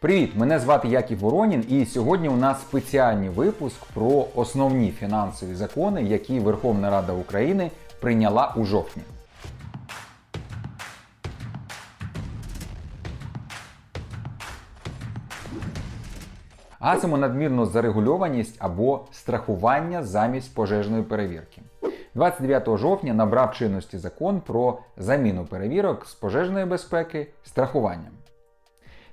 Привіт! Мене звати Яків Воронін, і сьогодні у нас спеціальний випуск про основні фінансові закони, які Верховна Рада України прийняла у жовтні. Гасимо надмірну зарегульованість або страхування замість пожежної перевірки. 29 жовтня набрав чинності закон про заміну перевірок з пожежної безпеки страхуванням.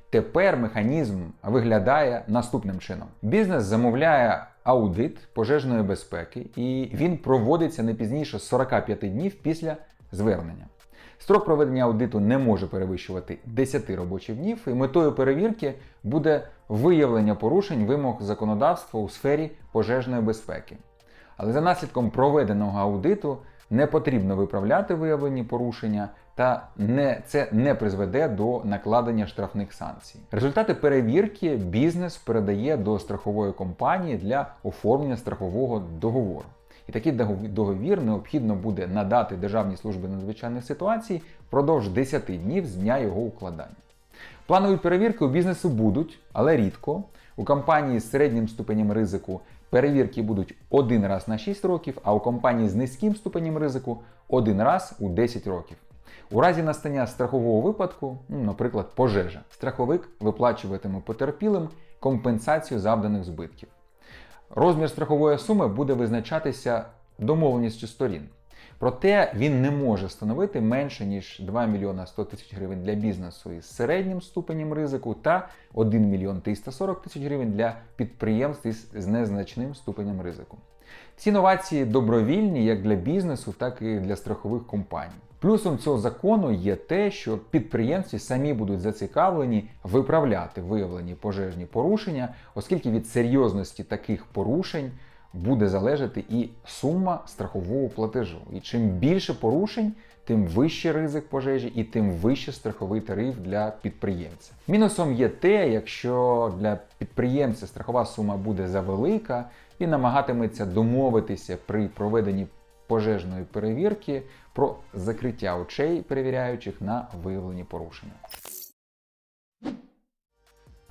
Тепер механізм виглядає наступним чином: бізнес замовляє аудит пожежної безпеки, і він проводиться не пізніше 45 днів після звернення. Строк проведення аудиту не може перевищувати 10 робочих днів, і метою перевірки буде виявлення порушень вимог законодавства у сфері пожежної безпеки. Але за наслідком проведеного аудиту не потрібно виправляти виявлені порушення, та не, це не призведе до накладення штрафних санкцій. Результати перевірки бізнес передає до страхової компанії для оформлення страхового договору. І такий договір необхідно буде надати Державній службі надзвичайних ситуацій впродовж 10 днів з дня його укладання. Планові перевірки у бізнесу будуть, але рідко. У компанії з середнім ступенем ризику перевірки будуть один раз на 6 років, а у компанії з низьким ступенем ризику один раз у 10 років. У разі настання страхового випадку, ну, наприклад, пожежа, страховик виплачуватиме потерпілим компенсацію завданих збитків. Розмір страхової суми буде визначатися домовленістю сторін. Проте він не може становити менше ніж 2 мільйона 100 тисяч гривень для бізнесу із середнім ступенем ризику та 1 мільйон 340 тисяч гривень для підприємств із незначним ступенем ризику. Ці новації добровільні як для бізнесу, так і для страхових компаній. Плюсом цього закону є те, що підприємці самі будуть зацікавлені виправляти виявлені пожежні порушення, оскільки від серйозності таких порушень буде залежати і сума страхового платежу. І чим більше порушень, тим вищий ризик пожежі і тим вищий страховий тариф для підприємця. Мінусом є те, якщо для підприємця страхова сума буде завелика, він намагатиметься домовитися при проведенні пожежної перевірки про закриття очей перевіряючих на виявлені порушення.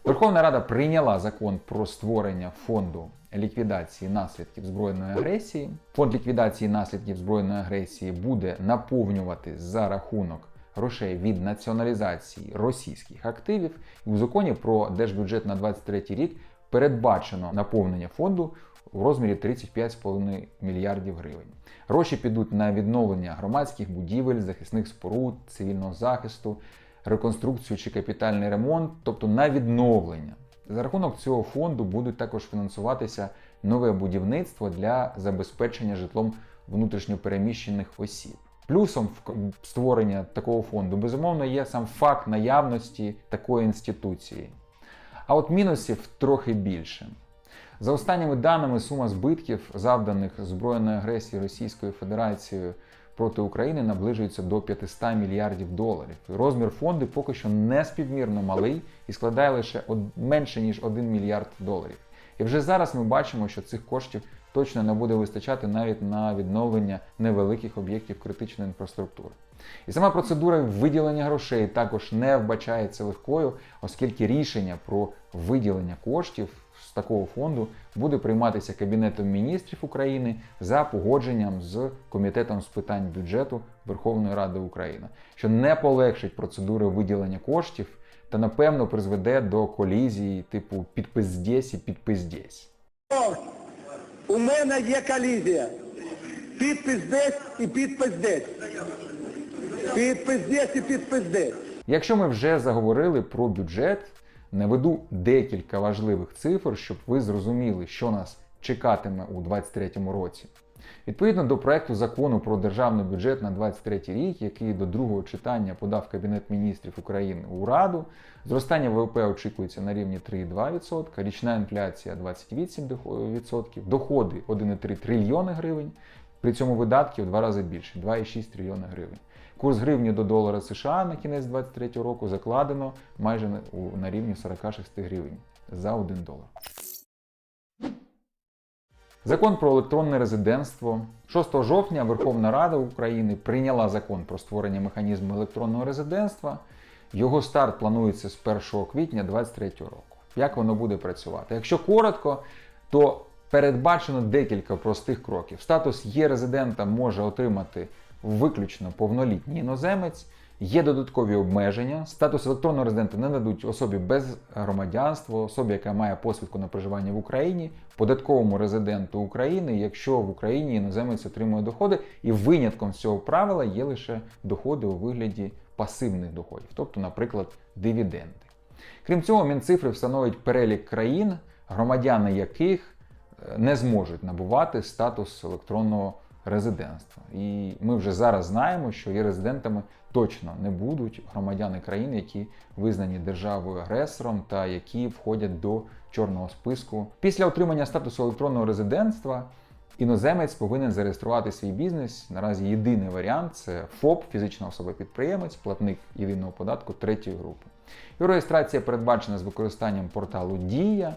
Верховна Рада прийняла закон про створення фонду ліквідації наслідків збройної агресії. Фонд ліквідації наслідків збройної агресії буде наповнювати за рахунок грошей від націоналізації російських активів. І у законі про держбюджет на 2023 рік передбачено наповнення фонду у розмірі 35,5 мільярдів гривень. Гроші підуть на відновлення громадських будівель, захисних споруд, цивільного захисту, реконструкцію чи капітальний ремонт, тобто на відновлення. За рахунок цього фонду будуть також фінансуватися нове будівництво для забезпечення житлом внутрішньопереміщених осіб. Плюсом створення такого фонду, безумовно, є сам факт наявності такої інституції. А от мінусів трохи більше. За останніми даними, сума збитків, завданих збройною агресією Російською Федерацією проти України, наближується до 500 мільярдів доларів. Розмір фонду поки що не співмірно малий і складає лише менше ніж 1 мільярд доларів. І вже зараз ми бачимо, що цих коштів точно не буде вистачати навіть на відновлення невеликих об'єктів критичної інфраструктури. І сама процедура виділення грошей також не вбачається легкою, оскільки рішення про виділення коштів з такого фонду буде прийматися Кабінетом міністрів України за погодженням з Комітетом з питань бюджету Верховної Ради України, що не полегшить процедури виділення коштів та напевно призведе до колізії типу підпис здесь і підпис здесь. У мене є колізія. Підпис десь і. Підпис десь і підпис десь. Якщо ми вже заговорили про бюджет, наведу декілька важливих цифр, щоб ви зрозуміли, що нас чекатиме у 2023 році. Відповідно до проекту закону про державний бюджет на 2023 рік, який до другого читання подав Кабінет міністрів України у Раду, зростання ВВП очікується на рівні 3,2%, річна інфляція 28%, доходи 1,3 трильйони гривень, при цьому видатки в два рази більше 2,6 трильйона гривень. Курс гривні до долара США на кінець 2023 року закладено майже на рівні 46 гривень за 1 долар. Закон про електронне резидентство. 6 жовтня Верховна Рада України прийняла закон про створення механізму електронного резидентства. Його старт планується з 1 квітня 2023 року. Як воно буде працювати? Якщо коротко, то передбачено декілька простих кроків. Статус є резидентом може отримати виключно повнолітній іноземець. Є додаткові обмеження. Статус електронного резидента не дадуть особі без громадянства, особі, яка має посвідку на проживання в Україні, податковому резиденту України, якщо в Україні іноземець отримує доходи, і винятком з цього правила є лише доходи у вигляді пасивних доходів, тобто, наприклад, дивіденди. Крім цього, Мінцифри встановить перелік країн, громадяни яких не зможуть набувати статус електронного резидентства. І ми вже зараз знаємо, що є резидентами точно не будуть громадяни країн, які визнані державою агресором та які входять до чорного списку. Після отримання статусу електронного резидентства іноземець повинен зареєструвати свій бізнес. Наразі єдиний варіант це ФОП, фізична особа-підприємець, платник єдиного податку третьої групи. Його реєстрація передбачена з використанням порталу Дія.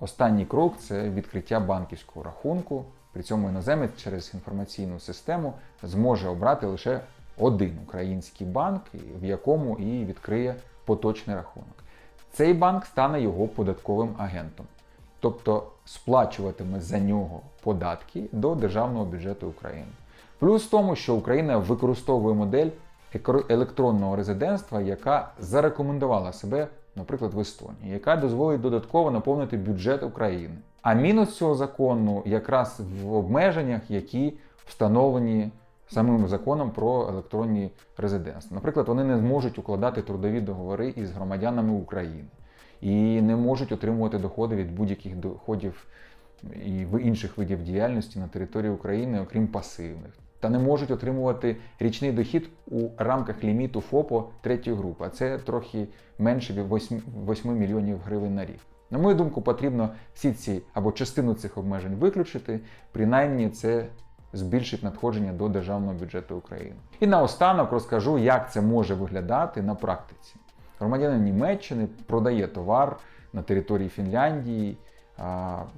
Останній крок це відкриття банківського рахунку. При цьому іноземець через інформаційну систему зможе обрати лише один український банк, в якому і відкриє поточний рахунок. Цей банк стане його податковим агентом, тобто сплачуватиме за нього податки до державного бюджету України. Плюс в тому, що Україна використовує модель електронного резидентства, яка зарекомендувала себе, наприклад, в Естонії, яка дозволить додатково наповнити бюджет України. А мінус цього закону якраз в обмеженнях, які встановлені самим законом про електронні резидентства. Наприклад, вони не зможуть укладати трудові договори із громадянами України і не можуть отримувати доходи від будь-яких доходів і інших видів діяльності на території України, окрім пасивних. Та не можуть отримувати річний дохід у рамках ліміту ФОПО третьої групи, а це трохи менше від 8, 8 мільйонів гривень на рік. На мою думку, потрібно всі ці або частину цих обмежень виключити, принаймні це збільшить надходження до державного бюджету України. І наостанок розкажу, як це може виглядати на практиці. Громадянин Німеччини продає товар на території Фінляндії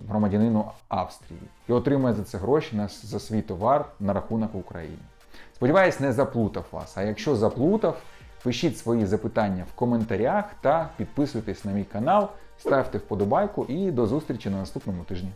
громадянину Австрії і отримує за це гроші на, за свій товар на рахунок України. Сподіваюсь, не заплутав вас. А якщо заплутав, пишіть свої запитання в коментарях та підписуйтесь на мій канал, ставте вподобайку і до зустрічі на наступному тижні.